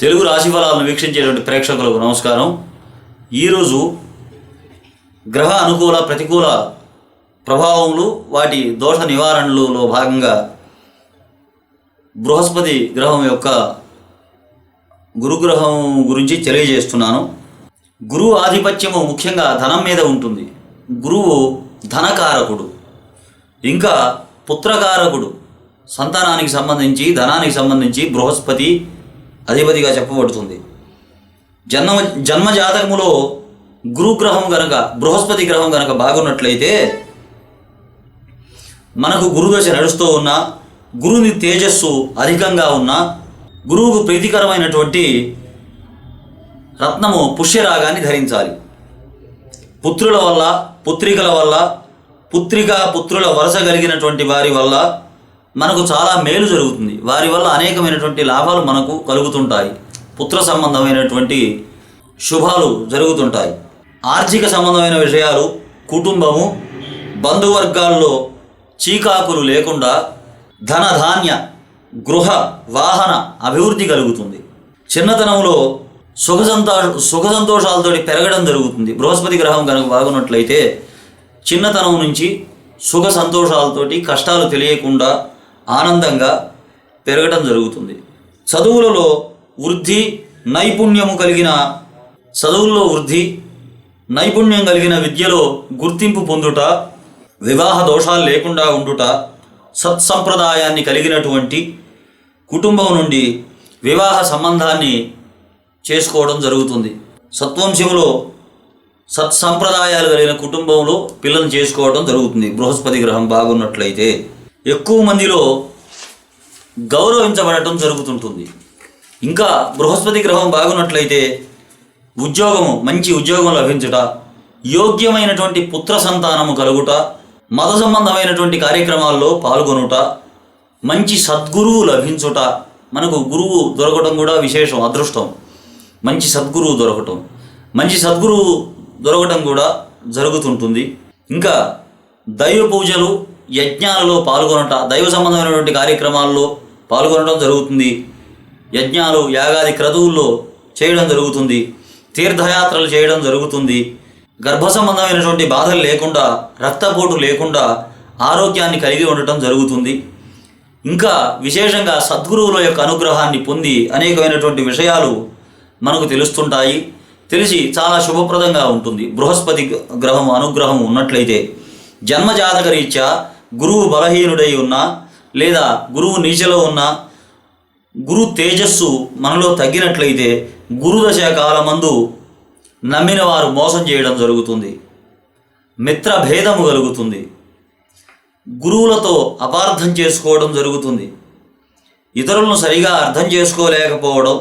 తెలుగు రాశిఫలాలను వీక్షించేటువంటి ప్రేక్షకులకు నమస్కారం. ఈరోజు గ్రహ అనుకూల ప్రతికూల ప్రభావములు వాటి దోష నివారణలో భాగంగా బృహస్పతి గ్రహం యొక్క గురుగ్రహం గురించి తెలియజేస్తున్నాను. గురువు ఆధిపత్యము ముఖ్యంగా ధనం మీద ఉంటుంది. గురువు ధనకారకుడు. ఇంకా పుత్రకారకుడు. సంతానానికి సంబంధించి ధనానికి సంబంధించి బృహస్పతి అధిపతిగా చెప్పబడుతుంది. జన్మ జన్మజాతకములో గురుగ్రహం గనక బృహస్పతి గ్రహం గనక బాగున్నట్లయితే మనకు గురుదశ నడుస్తూ ఉన్నా గురుని తేజస్సు అధికంగా ఉన్నా గురువుకు ప్రీతికరమైనటువంటి రత్నము పుష్యరాగాన్ని ధరించాలి. పుత్రుల వల్ల పుత్రికల వల్ల పుత్రిక పుత్రుల వరుస కలిగినటువంటి వారి వల్ల మనకు చాలా మేలు జరుగుతుంది. వారి వల్ల అనేకమైనటువంటి లాభాలు మనకు కలుగుతుంటాయి. పుత్ర సంబంధమైనటువంటి శుభాలు జరుగుతుంటాయి. ఆర్థిక సంబంధమైన విషయాలు కుటుంబము బంధువర్గాల్లో చీకాకులు లేకుండా ధన ధాన్య గృహ వాహన అభివృద్ధి కలుగుతుంది. చిన్నతనంలో సుఖ సంతోష సుఖ సంతోషాలతో పెరగడం జరుగుతుంది. బృహస్పతి గ్రహం కనుక బాగున్నట్లయితే చిన్నతనం నుంచి సుఖ సంతోషాలతోటి కష్టాలు తెలియకుండా ఆనందంగా పెరగటం జరుగుతుంది. చదువులలో వృద్ధి నైపుణ్యము కలిగిన చదువుల్లో వృద్ధి నైపుణ్యం కలిగిన విద్యలో గుర్తింపు పొందుట వివాహ దోషాలు లేకుండా ఉండుట సత్సంప్రదాయాన్ని కలిగినటువంటి కుటుంబం నుండి వివాహ సంబంధాన్ని చేసుకోవడం జరుగుతుంది. సత్వంశంలో సత్సంప్రదాయాలు కలిగిన కుటుంబంలో పిల్లలు చేసుకోవడం జరుగుతుంది. బృహస్పతి గ్రహం బాగున్నట్లయితే. ఎక్కువ మందిలో గౌరవించబడటం జరుగుతుంటుంది. ఇంకా బృహస్పతి గ్రహం బాగున్నట్లయితే ఉద్యోగము మంచి ఉద్యోగం లభించుట యోగ్యమైనటువంటి పుత్ర సంతానము కలుగుట మత సంబంధమైనటువంటి కార్యక్రమాల్లో పాల్గొనుట మంచి సద్గురువు లభించుట మనకు గురువు దొరకటం కూడా విశేషం అదృష్టం. మంచి సద్గురువు దొరకటం. మంచి సద్గురువు దొరకటం కూడా జరుగుతుంటుంది. ఇంకా దైవ పూజలు యజ్ఞాలలో పాల్గొనట దైవ సంబంధమైనటువంటి కార్యక్రమాల్లో పాల్గొనడం జరుగుతుంది. యజ్ఞాలు యాగాది క్రతువుల్లో చేయడం జరుగుతుంది. తీర్థయాత్రలు చేయడం జరుగుతుంది. గర్భ సంబంధమైనటువంటి బాధలు లేకుండా రక్తపోటు లేకుండా ఆరోగ్యాన్ని కలిగి ఉండటం జరుగుతుంది. ఇంకా విశేషంగా సద్గురువుల యొక్క అనుగ్రహాన్ని పొంది అనేకమైనటువంటి విషయాలు మనకు తెలుస్తుంటాయి. తెలిసి చాలా శుభప్రదంగా ఉంటుంది. బృహస్పతి గ్రహం అనుగ్రహం ఉన్నట్లయితే జన్మజాతకరీత్యా గురువు బలహీనుడై ఉన్నా లేదా గురువు నీచలో ఉన్నా గురు తేజస్సు మనలో తగ్గినట్లయితే గురుదశ కాలమందు నమ్మిన వారు మోసం చేయడం జరుగుతుంది. మిత్ర భేదము కలుగుతుంది. గురువులతో అపార్థం చేసుకోవడం జరుగుతుంది. ఇతరులను సరిగా అర్థం చేసుకోలేకపోవడం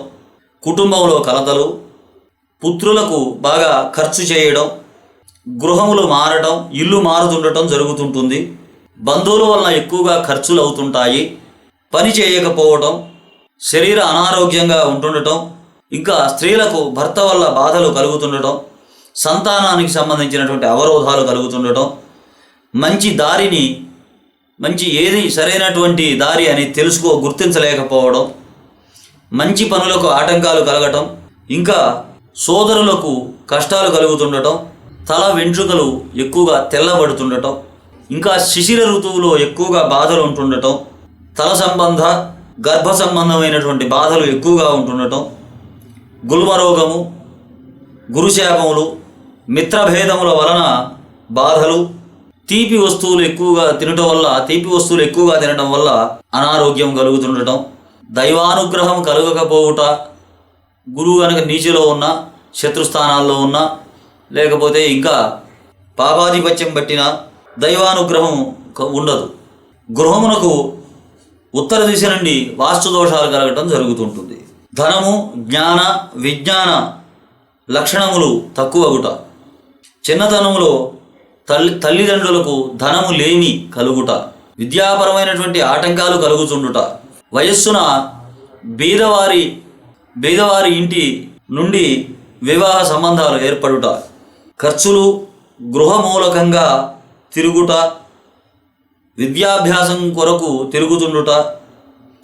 కుటుంబంలో కలతలు పుత్రులకు బాగా ఖర్చు చేయడం గృహములు మారడం ఇల్లు మారుతుండటం జరుగుతుంటుంది. బంధువుల వలన ఎక్కువగా ఖర్చులు అవుతుంటాయి. పని చేయకపోవడం శరీర అనారోగ్యంగా ఉంటుండటం ఇంకా స్త్రీలకు భర్త వల్ల బాధలు కలుగుతుండటం సంతానానికి సంబంధించినటువంటి అవరోధాలు కలుగుతుండటం మంచి దారిని మంచి ఏది సరైనటువంటి దారి అని తెలుసుకో గుర్తించలేకపోవడం మంచి పనులకు ఆటంకాలు కలగటం ఇంకా సోదరులకు కష్టాలు కలుగుతుండటం తల వెంట్రుకలు ఎక్కువగా తెల్లబడుతుండటం ఇంకా శిశిర ఋతువులో ఎక్కువగా బాధలు ఉంటుండటం తల సంబంధ గర్భ సంబంధమైనటువంటి బాధలు ఎక్కువగా ఉంటుండటం గుల్మరోగము గురుశాపములు మిత్రభేదముల వలన బాధలు తీపి వస్తువులు ఎక్కువగా తినటం వల్ల తీపి వస్తువులు ఎక్కువగా తినడం వల్ల అనారోగ్యం కలుగుతుండటం దైవానుగ్రహం కలగకపోవుట గురువు కనుక నీచిలో ఉన్న శత్రుస్థానాల్లో ఉన్న లేకపోతే ఇంకా పాపాధిపత్యం పట్టిన దైవానుగ్రహం ఉండదు. గృహమునకు ఉత్తర దిశ నుండి వాస్తు దోషాలు కలగటం జరుగుతుంటుంది. ధనము జ్ఞాన విజ్ఞాన లక్షణములు తక్కువగుట. చిన్నతనములో తల్లి తల్లిదండ్రులకు ధనము లేమి కలుగుట. విద్యాపరమైనటువంటి ఆటంకాలు కలుగుతుండుట వయస్సున బీదవారి బీదవారి ఇంటి నుండి వివాహ సంబంధాలు ఏర్పడుట. ఖర్చులు గృహమూలకంగా తిరుగుట విద్యాభ్యాసం కొరకు తిరుగుతుండుట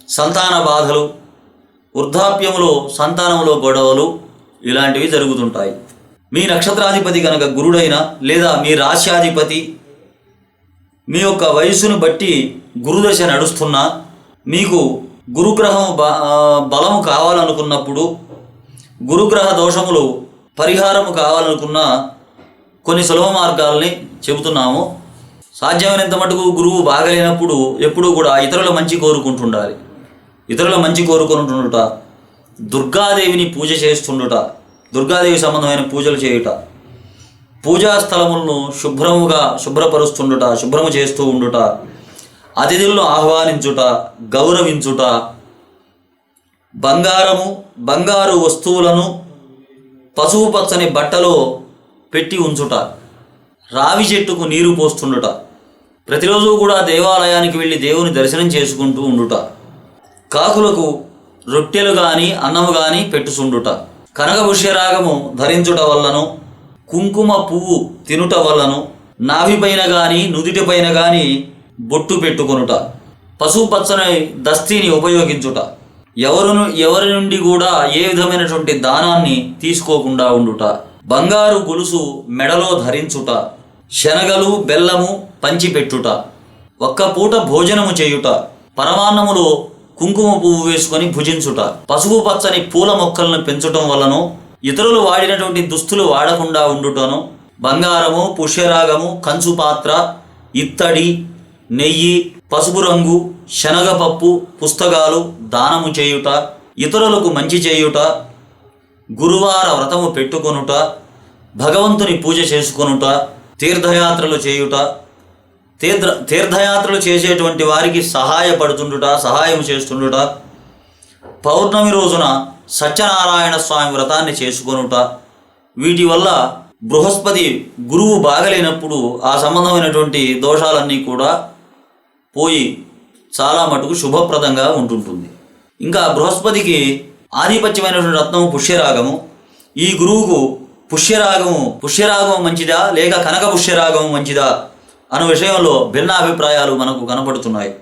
సంతాన బాధలు వృద్ధాప్యములో సంతానంలో గొడవలు ఇలాంటివి జరుగుతుంటాయి. మీ నక్షత్రాధిపతి కనుక గురుడైన లేదా మీ రాశ్యాధిపతి మీ యొక్క వయసును బట్టి గురుదశ నడుస్తున్నా మీకు గురుగ్రహం బ బలము కావాలనుకున్నప్పుడు గురుగ్రహ దోషములు పరిహారము కావాలనుకున్న కొన్ని సులభ మార్గాల్ని చెబుతున్నాము. సాధ్యమైనంత మటుకు గురువు బాగలేనప్పుడు ఎప్పుడూ కూడా ఇతరుల మంచి కోరుకుంటుండాలి. ఇతరుల మంచి కోరుకుంటుండుట దుర్గాదేవిని పూజ చేస్తుండుట దుర్గాదేవి సంబంధమైన పూజలు చేయుట పూజా స్థలములను శుభ్రముగా శుభ్రపరుస్తుండుట శుభ్రము చేస్తూ ఉండుట అతిథులను ఆహ్వానించుట గౌరవించుట బంగారము బంగారు వస్తువులను పసుపు పచ్చని బట్టలో పెట్టి ఉంచుట రావి చెట్టుకు నీరు పోస్తుండుట. ప్రతిరోజు కూడా దేవాలయానికి వెళ్ళి దేవుని దర్శనం చేసుకుంటూ ఉండుట. కాకులకు రొట్టెలు గాని అన్నము గాని పెట్టుచుండుట. కనకభుష్యరాగము ధరించుట వల్లను కుంకుమ పువ్వు తినుట వల్లను నాభిపైన గాని నుదిటిపైన గాని బొట్టు పెట్టుకొనుట. పసుపు పచ్చని దస్తీని ఉపయోగించుట. ఎవరును ఎవరి నుండి కూడా ఏ విధమైనటువంటి దానాన్ని తీసుకోకుండా ఉండుట. బంగారు గొలుసు మెడలో ధరించుట శనగలు బెల్లము పంచిపెట్టుట ఒక్క పూట భోజనము చేయుట పరమాన్నములో కుంకుమ పువ్వు వేసుకొని భుజించుట పసుపు పచ్చని పూల మొక్కలను పెంచటం వలన ఇతరులు వాడినటువంటి దుస్తులు వాడకుండా ఉండుటను బంగారము పుష్యరాగము కంచు పాత్ర ఇత్తడి నెయ్యి పసుపు రంగు శనగపప్పు పుస్తకాలు దానము చేయుట ఇతరులకు మంచి చేయుట గురువార వ్రతము పెట్టుకొనుట భగవంతుని పూజ చేసుకొనుట తీర్థయాత్రలు చేయుట తీర్థ తీర్థయాత్రలు చేసేటువంటి వారికి సహాయపడుతుండుట సహాయం చేస్తుండుట పౌర్ణమి రోజున సత్యనారాయణ స్వామి వ్రతాన్ని చేసుకొనుట వీటి వల్ల బృహస్పతి గురువు బాగలేనప్పుడు ఆ సంబంధమైనటువంటి దోషాలన్నీ కూడా పోయి చాలా మటుకు శుభప్రదంగా ఉంటుంటుంది. ఇంకా బృహస్పతికి ఆధిపత్యమైనటువంటి రత్నము పుష్యరాగము. ఈ గురువుకు పుష్యరాగము పుష్యరాగము మంచిదా? లేక కనక పుష్యరాగము మంచిదా? అనే విషయంలో భిన్న అభిప్రాయాలు మనకు కనపడుతున్నాయి.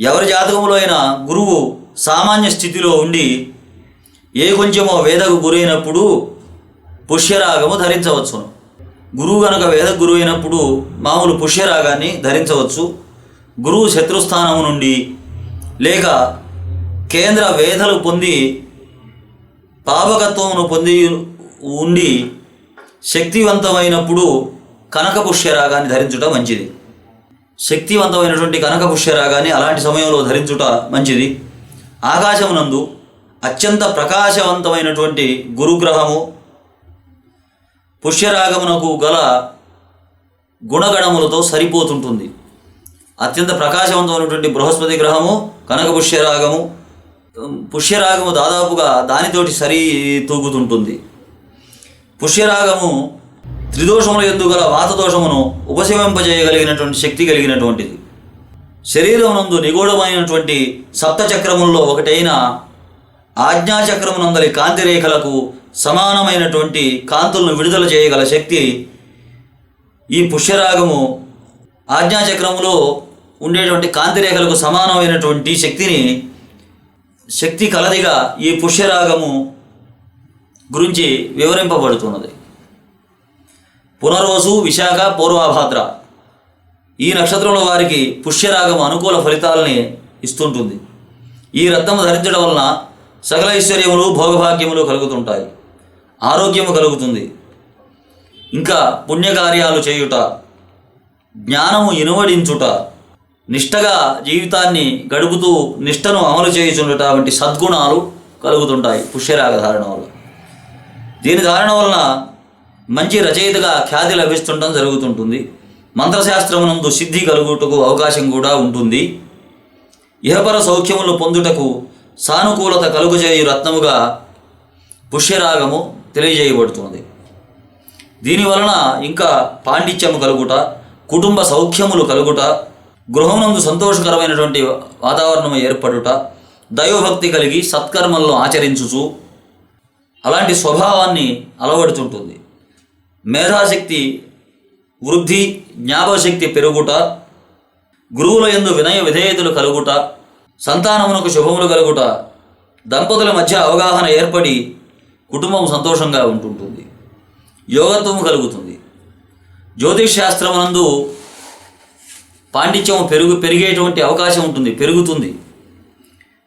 ఎవరి జాతకంలో అయినా గురువు సామాన్య స్థితిలో ఉండి ఏ కొంచెమో వేదకు గురైనప్పుడు పుష్యరాగము ధరించవచ్చును. గురువు గనక వేద గురు అయినప్పుడు మామూలు పుష్యరాగాన్ని ధరించవచ్చు. గురువు శత్రుస్థానము నుండి లేక కేంద్ర వేధలు పొంది పాపకత్వమును పొంది ఉండి శక్తివంతమైనప్పుడు కనక పుష్యరాగాన్ని ధరించుట మంచిది. శక్తివంతమైనటువంటి కనక పుష్యరాగాన్ని అలాంటి సమయంలో ధరించుట మంచిది. ఆకాశమునందు అత్యంత ప్రకాశవంతమైనటువంటి గురుగ్రహము పుష్యరాగమునకు గల గుణగణములతో సరిపోతుంటుంది. అత్యంత ప్రకాశవంతమైనటువంటి బృహస్పతి గ్రహము కనక పుష్యరాగము దాదాపుగా దానితోటి సరి తూగుతుంటుంది. పుష్యరాగము త్రిదోషముల ఎందు గల వాతదోషమును ఉపశమింపజేయగలిగినటువంటి శక్తి కలిగినటువంటిది. శరీరమునందు నిగూఢమైనటువంటి సప్తచక్రముల్లో ఒకటైన ఆజ్ఞాచక్రమునందలి కాంతి రేఖలకు సమానమైనటువంటి కాంతులను విడుదల చేయగల శక్తి ఈ పుష్యరాగము ఆజ్ఞాచక్రములో ఉండేటువంటి కాంతి రేఖలకు సమానమైనటువంటి శక్తిని శక్తి కలదిగా ఈ పుష్యరాగము గురించి వివరింపబడుతున్నది. పునర్వసు విశాఖ పూర్వాభాద్ర ఈ నక్షత్రంలో వారికి పుష్యరాగం అనుకూల ఫలితాలని ఇస్తుంటుంది. ఈ రత్నము ధరించడం వలన సకల ఐశ్వర్యములు భోగభాగ్యములు కలుగుతుంటాయి. ఆరోగ్యము కలుగుతుంది. ఇంకా పుణ్యకార్యాలు చేయుట జ్ఞానము ఇనువడించుట నిష్టగా జీవితాన్ని గడుపుతూ నిష్టను అమలు చేయుచుండట వంటి సద్గుణాలు కలుగుతుంటాయి పుష్యరాగ ధారణ వల్ల. దీని ధారణ వలన మంచి రచయితగా ఖ్యాతి లభిస్తుండడం జరుగుతుంటుంది. మంత్రశాస్త్రమునందు సిద్ధి కలుగుటకు అవకాశం కూడా ఉంటుంది. ఇహపర సౌఖ్యములు పొందుటకు సానుకూలత కలుగజేయు రత్నముగా పుష్యరాగము తెలియజేయబడుతుంది. దీని వలన ఇంకా పాండిత్యము కలుగుట కుటుంబ సౌఖ్యములు కలుగుట గృహమునందు సంతోషకరమైనటువంటి వాతావరణం ఏర్పడుట దైవభక్తి కలిగి సత్కర్మలను ఆచరించుచు అలాంటి స్వభావాన్ని అలవడుతుంటుంది మేధాశక్తి వృద్ధి జ్ఞాపకశక్తి పెరుగుట గురువుల యందు వినయ విధేయతలు కలుగుట సంతానమునకు శుభములు కలుగుట దంపతుల మధ్య అవగాహన ఏర్పడి కుటుంబం సంతోషంగా ఉంటుంటుంది. యోగత్వం కలుగుతుంది. జ్యోతిష్ శాస్త్రమునందు పాండిత్యం పెరుగు పెరిగేటువంటి అవకాశం ఉంటుంది పెరుగుతుంది.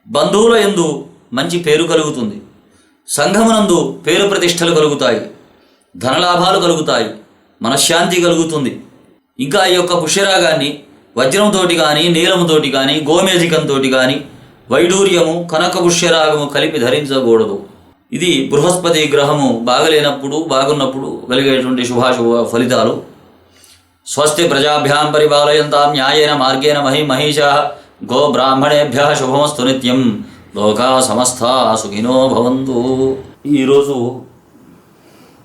బంధువుల యందు మంచి పేరు కలుగుతుంది. సంఘమునందు పేరు ప్రతిష్టలు కలుగుతాయి. ధనలాభాలు కలుగుతాయి. మనశ్శాంతి కలుగుతుంది. ఇంకా ఈ యొక్క పుష్యరాగాన్ని వజ్రంతోటి కానీ నీలముతోటి కానీ గోమేధికంతో కానీ వైడూర్యము కనక పుష్యరాగము కలిపి ధరించకూడదు. ఇది బృహస్పతి గ్రహము బాగలేనప్పుడు బాగున్నప్పుడు కలిగేటువంటి శుభాశుభ ఫలితాలు. స్వస్తి ప్రజాభ్యాం పరిపాలయంతాం న్యాయేన మార్గేణ మహి మహిషా గో బ్రాహ్మణేభ్య శుభమస్తు నిత్యం లోకా సమస్త సుఖినో భవంతు ఈరోజు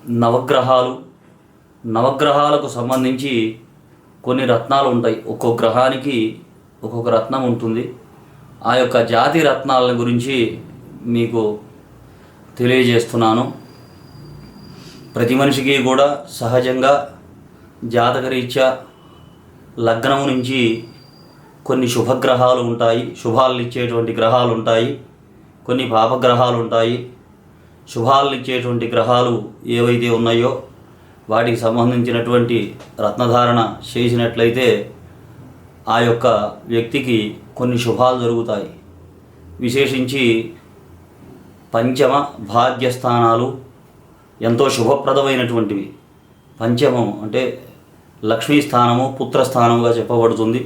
నవగ్రహాలు నవగ్రహాలకు సంబంధించి కొన్ని రత్నాలు ఉంటాయి. ఒక్కో గ్రహానికి ఒక్కొక్క రత్నం ఉంటుంది. ఆ యొక్క జాతి రత్నాల గురించి మీకు తెలియజేస్తున్నాను. ప్రతి మనిషికి కూడా సహజంగా జాతకరీత్యా లగ్నం నుంచి కొన్ని శుభగ్రహాలు ఉంటాయి. శుభాలను ఇచ్చేటువంటి గ్రహాలు ఉంటాయి. కొన్ని పాపగ్రహాలు ఉంటాయి. శుభాలను ఇచ్చేటువంటి గ్రహాలు ఏవైతే ఉన్నాయో వాటికి సంబంధించినటువంటి రత్నధారణ చేసినట్లయితే ఆ యొక్క వ్యక్తికి కొన్ని శుభాలు జరుగుతాయి. విశేషించి పంచమ భాగ్యస్థానాలు ఎంతో శుభప్రదమైనటువంటివి. పంచమం అంటే లక్ష్మీ స్థానము పుత్రస్థానముగా చెప్పబడుతుంది.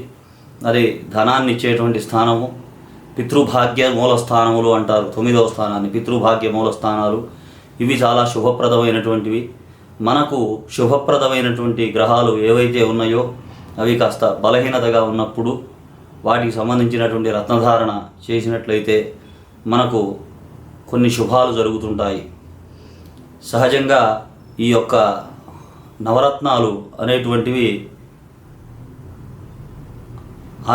అది ధనాన్ని ఇచ్చేటువంటి స్థానము పితృభాగ్య మూల స్థానములు అంటారు తొమ్మిదవ స్థానాన్ని పితృభాగ్య మూల స్థానాలు ఇవి చాలా శుభప్రదమైనటువంటివి. మనకు శుభప్రదమైనటువంటి గ్రహాలు ఏవైతే ఉన్నాయో అవి కాస్త బలహీనతగా ఉన్నప్పుడు వాటికి సంబంధించినటువంటి రత్నధారణ చేసినట్లయితే మనకు కొన్ని శుభాలు జరుగుతుంటాయి. సహజంగా ఈ యొక్క నవరత్నాలు అనేటువంటివి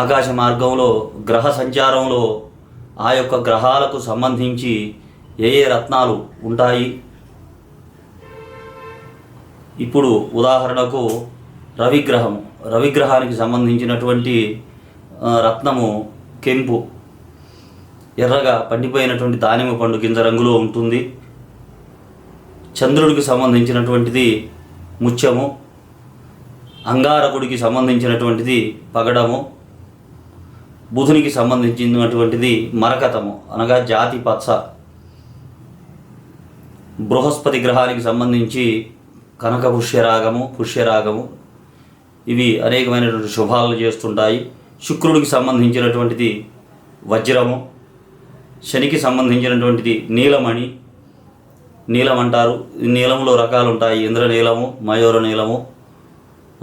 ఆకాశ మార్గంలో గ్రహ సంచారంలో ఆ యొక్క గ్రహాలకు సంబంధించి ఏ ఏ రత్నాలు ఉంటాయి? ఇప్పుడు ఉదాహరణకు రవిగ్రహం. రవిగ్రహానికి సంబంధించినటువంటి రత్నము కెంపు. ఎర్రగా పండిపోయినటువంటి దానిమ్మ పండు కింద రంగులో ఉంటుంది. చంద్రుడికి సంబంధించినటువంటిది ముత్యము అంగారకుడికి సంబంధించినటువంటిది పగడము బుధునికి సంబంధించినటువంటిది మరకతము అనగా జాతి పచ్చ. బృహస్పతి గ్రహానికి సంబంధించి కనక పుష్యరాగము పుష్యరాగము. ఇవి అనేకమైనటువంటి శుభాలను చేస్తుంటాయి. శుక్రుడికి సంబంధించినటువంటిది వజ్రము శనికి సంబంధించినటువంటిది నీలమణి నీలం అంటారు. నీలంలో రకాలు ఉంటాయి. ఇంద్రనీలము మయూర నీలము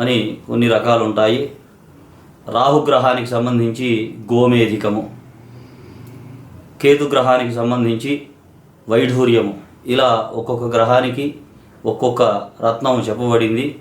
అని కొన్ని రకాలు ఉంటాయి. రాహుగ్రహానికి సంబంధించి గోమేధికము కేతుగ్రహానికి సంబంధించి వైఢూర్యము. ఇలా ఒక్కొక్క గ్రహానికి ఒక్కొక్క రత్నం చెప్పబడింది.